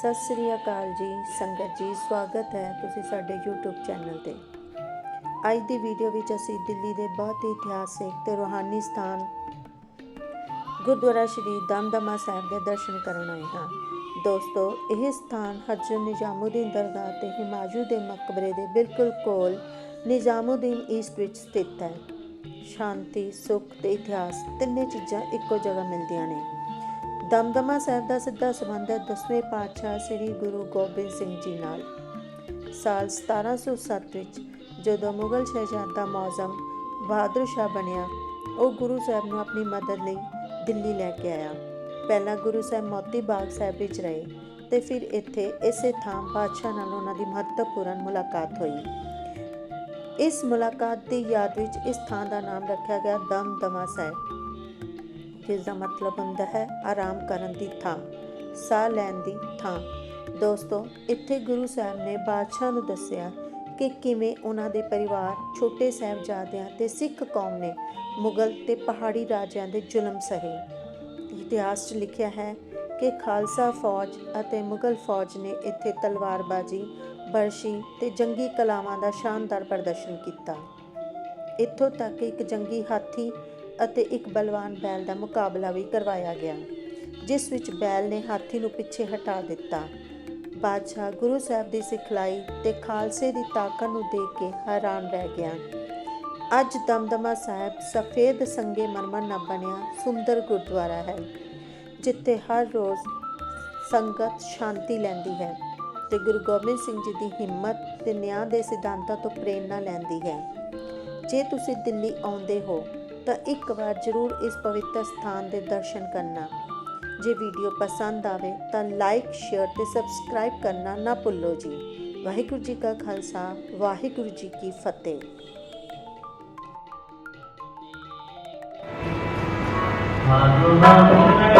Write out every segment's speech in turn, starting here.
ਸਤਿ ਸ੍ਰੀ ਅਕਾਲ ਜੀ, ਸੰਗਤ ਜੀ, ਸਵਾਗਤ ਹੈ ਤੁਸੀਂ ਸਾਡੇ YouTube ਚੈਨਲ ਤੇ। ਅੱਜ ਦੀ ਵੀਡੀਓ ਵਿੱਚ ਅਸੀਂ ਦਿੱਲੀ ਦੇ ਬਹੁਤ ਹੀ ਇਤਿਹਾਸਿਕ ਤੇ ਰੂਹਾਨੀ ਸਥਾਨ ਗੁਰਦੁਆਰਾ ਸ਼੍ਰੀ ਦਮਦਮਾ ਸਾਹਿਬ ਦੇ ਦਰਸ਼ਨ ਕਰਨ ਆਏ ਹਾਂ। ਦੋਸਤੋ, ਇਹ ਸਥਾਨ ਹਜ਼ਰਤ ਨਿਜ਼ਾਮੁਦੀਨ ਦਰਗਾਹ ਤੇ ਹਿਮਾਯੂ ਦੇ ਮਕਬਰੇ ਦੇ ਬਿਲਕੁਲ ਕੋਲ ਨਿਜ਼ਾਮੁਦੀਨ ਈਸਟ ਵਿੱਚ ਸਥਿਤ ਹੈ। ਸ਼ਾਂਤੀ, ਸੁੱਖ ਤੇ ਇਤਿਹਾਸ ਤਿੰਨੇ ਚੀਜ਼ਾਂ ਇੱਕੋ ਜਗ੍ਹਾ ਮਿਲਦੀਆਂ ਨੇ। ਦਮਦਮਾ ਸਾਹਿਬ ਦਾ ਸਿੱਧਾ ਸੰਬੰਧ ਹੈ 10ਵੇਂ ਪਾਤਸ਼ਾਹ ਸ੍ਰੀ ਗੁਰੂ ਗੋਬਿੰਦ ਸਿੰਘ ਜੀ ਨਾਲ। ਸਾਲ 1707 ਵਿੱਚ ਜਦੋਂ ਮੁਗਲ ਸ਼ਹਿਜ਼ਾਦਾ ਮੌਜ਼ਮ ਬਹਾਦਰ ਸ਼ਾਹ ਬਣਿਆ, ਉਹ ਗੁਰੂ ਸਾਹਿਬ ਨੂੰ ਆਪਣੀ ਮਦਦ ਲਈ ਦਿੱਲੀ ਲੈ ਕੇ ਆਇਆ। ਪਹਿਲਾਂ ਗੁਰੂ ਸਾਹਿਬ ਮੋਤੀ ਬਾਗ ਸਾਹਿਬ ਵਿੱਚ ਰਹੇ ਤੇ ਫਿਰ ਇੱਥੇ ਇਸੇ ਥਾਂ ਬਾਦਸ਼ਾਹ ਨਾਲ ਉਹਨਾਂ ਦੀ ਮਹੱਤਵਪੂਰਨ ਮੁਲਾਕਾਤ ਹੋਈ। ਇਸ ਮੁਲਾਕਾਤ ਦੀ ਯਾਦ ਵਿੱਚ ਇਸ ਥਾਂ ਦਾ ਨਾਮ ਰੱਖਿਆ ਗਿਆ ਦਮਦਮਾ ਸਾਹਿਬ। ਜਿਸ ਦਾ ਮਤਲਬ ਹੁੰਦਾ ਹੈ ਆਰਾਮ ਕਰਨ ਦੀ ਥਾਂ, ਸਾਹ ਲੈਣ ਦੀ ਥਾਂ। ਦੋਸਤੋ, ਇੱਥੇ ਗੁਰੂ ਸਾਹਿਬ ਨੇ ਬਾਦਸ਼ਾਹ ਨੂੰ ਦੱਸਿਆ ਕਿ ਕਿਵੇਂ ਉਹਨਾਂ ਦੇ ਪਰਿਵਾਰ, ਛੋਟੇ ਸਾਹਿਬਜ਼ਾਦਿਆਂ ਤੇ ਸਿੱਖ ਕੌਮ ਨੇ ਮੁਗਲ ਤੇ ਪਹਾੜੀ ਰਾਜਿਆਂ ਦੇ ਜ਼ੁਲਮ ਸਹੇ। ਇਤਿਹਾਸ 'ਚ ਲਿਖਿਆ ਹੈ ਕਿ ਖਾਲਸਾ ਫੌਜ ਅਤੇ ਮੁਗਲ ਫੌਜ ਨੇ ਇੱਥੇ ਤਲਵਾਰਬਾਜ਼ੀ, ਬਰਸ਼ੀ ਤੇ ਜੰਗੀ ਕਲਾਵਾਂ ਦਾ ਸ਼ਾਨਦਾਰ ਪ੍ਰਦਰਸ਼ਨ ਕੀਤਾ। ਇੱਥੋਂ ਤੱਕ ਕਿ ਇੱਕ ਜੰਗੀ ਹਾਥੀ ਅਤੇ ਇੱਕ ਬਲਵਾਨ ਬੈਲ ਦਾ ਮੁਕਾਬਲਾ ਵੀ ਕਰਵਾਇਆ ਗਿਆ, ਜਿਸ ਵਿੱਚ ਬੈਲ ਨੇ ਹਾਥੀ ਨੂੰ ਪਿੱਛੇ ਹਟਾ ਦਿੱਤਾ। ਬਾਦਸ਼ਾਹ ਗੁਰੂ ਸਾਹਿਬ ਦੀ ਸਿਖਲਾਈ ਤੇ ਖਾਲਸੇ ਦੀ ਤਾਕਤ ਨੂੰ ਦੇਖ ਕੇ ਹੈਰਾਨ ਰਹਿ ਗਿਆ। ਅੱਜ ਦਮਦਮਾ ਸਾਹਿਬ ਸਫੇਦ ਸੰਗੇ ਮਰਮਰ ਨਾਲ ਬਣਿਆ ਸੁੰਦਰ ਗੁਰਦੁਆਰਾ ਹੈ, ਜਿੱਥੇ ਹਰ ਰੋਜ਼ ਸੰਗਤ ਸ਼ਾਂਤੀ ਲੈਂਦੀ ਹੈ ਤੇ ਗੁਰੂ ਗੋਬਿੰਦ ਸਿੰਘ ਜੀ ਦੀ ਹਿੰਮਤ ਤੇ ਨਿਆਂ ਦੇ ਸਿਧਾਂਤਾਂ ਤੋਂ ਪ੍ਰੇਰਣਾ ਲੈਂਦੀ ਹੈ। ਜੇ ਤੁਸੀਂ ਦਿੱਲੀ ਆਉਂਦੇ ਹੋ ਤਾਂ ਇੱਕ ਵਾਰ ਜ਼ਰੂਰ ਇਸ ਪਵਿੱਤਰ ਸਥਾਨ ਦੇ ਦਰਸ਼ਨ ਕਰਨਾ। ਜੇ ਵੀਡੀਓ ਪਸੰਦ ਆਵੇ ਤਾਂ ਲਾਈਕ, ਸ਼ੇਅਰ ਤੇ ਸਬਸਕ੍ਰਾਈਬ ਕਰਨਾ ਨਾ ਭੁੱਲੋ ਜੀ। ਵਾਹਿਗੁਰੂ ਜੀ ਕਾ ਖਾਲਸਾ, ਵਾਹਿਗੁਰੂ ਜੀ ਕੀ ਫਤਿਹ। Bhagavan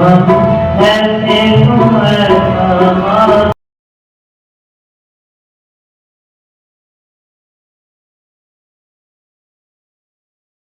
啊